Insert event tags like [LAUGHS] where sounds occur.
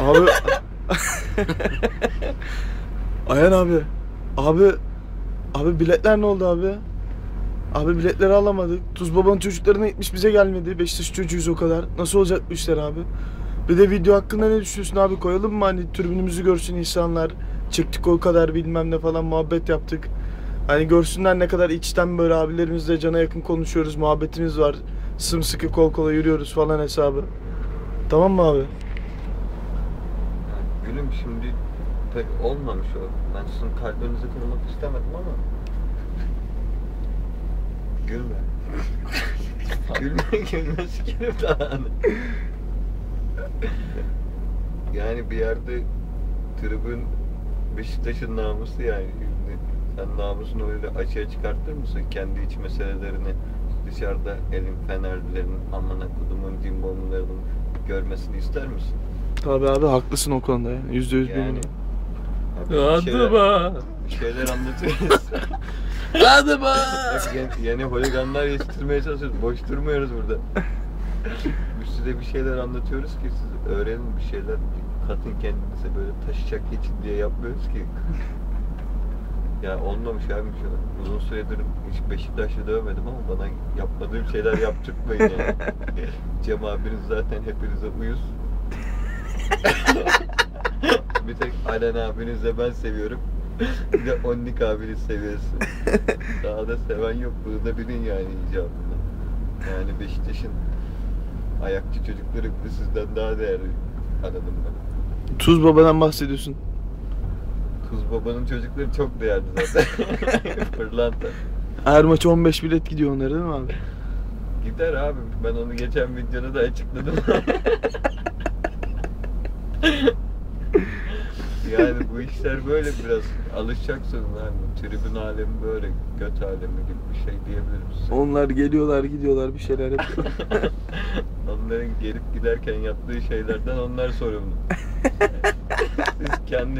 Abi. [LAUGHS] Ayhan abi. Abi. Abi biletler ne oldu abi? Abi biletleri alamadık. Tuz babanın çocuklarına gitmiş bize gelmedi. Beşiktaş çocuğuyuz o kadar. Nasıl olacak bu işler abi? Bir de video hakkında ne düşünüyorsun abi? Koyalım mı hani tribünümüzü görsün insanlar. Çıktık o kadar bilmem ne falan muhabbet yaptık. Hani görsünler ne kadar içten böyle abilerimizle cana yakın konuşuyoruz. Muhabbetimiz var. Sımsıkı kol kola yürüyoruz falan hesabı. Tamam mı abi? Gülüm şimdi pek olmamış o. Ben sizin kalbinizi kırmak istemedim ama. Gülme. [LAUGHS] gülme gülme sikerim daha. yani bir yerde tribün Beşiktaş'ın namusu yani. Sen namusunu öyle açığa çıkartır mısın? Kendi iç meselelerini dışarıda elin fenerlilerin amına kudumun cimbomlarının görmesini ister misin? Tabii abi haklısın o konuda ya. Yüzde yüz Yani. Adıma. şeyler anlatıyoruz. [LAUGHS] Adıma. Yeni, yeni holiganlar yetiştirmeye çalışıyoruz. Boş durmuyoruz burada. Biz size bir şeyler anlatıyoruz ki siz öğrenin bir şeyler. Katın kendinize böyle taşıyacak geçin diye yapmıyoruz ki. Ya olmamış abi bir şeyler. Uzun süredir hiç Beşiktaş'ı dövmedim ama bana yapmadığım şeyler yaptırtmayın yani. [LAUGHS] Cem abiniz zaten hepinize uyuz. [LAUGHS] bir tek Alen abinizle ben seviyorum. Bir de Onnik abiniz seviyorsun. Daha da seven yok. Bunu da bilin yani icabında. Yani Beşiktaş'ın ayakçı çocukları bile sizden daha değerli anladım ben. Tuz babadan bahsediyorsun. Kuz babanın çocukları çok değerli zaten. [LAUGHS] Fırlanta. Her maç 15 bilet gidiyor onlara değil mi abi? Gider abi. Ben onu geçen videoda da açıkladım. [LAUGHS] yani bu işler böyle biraz alışacaksın yani. Tribün alemi böyle göt alemi gibi bir şey diyebiliriz. Onlar geliyorlar gidiyorlar bir şeyler yapıyor. [LAUGHS] Onların gelip giderken yaptığı şeylerden onlar sorumlu. [LAUGHS] Siz kendi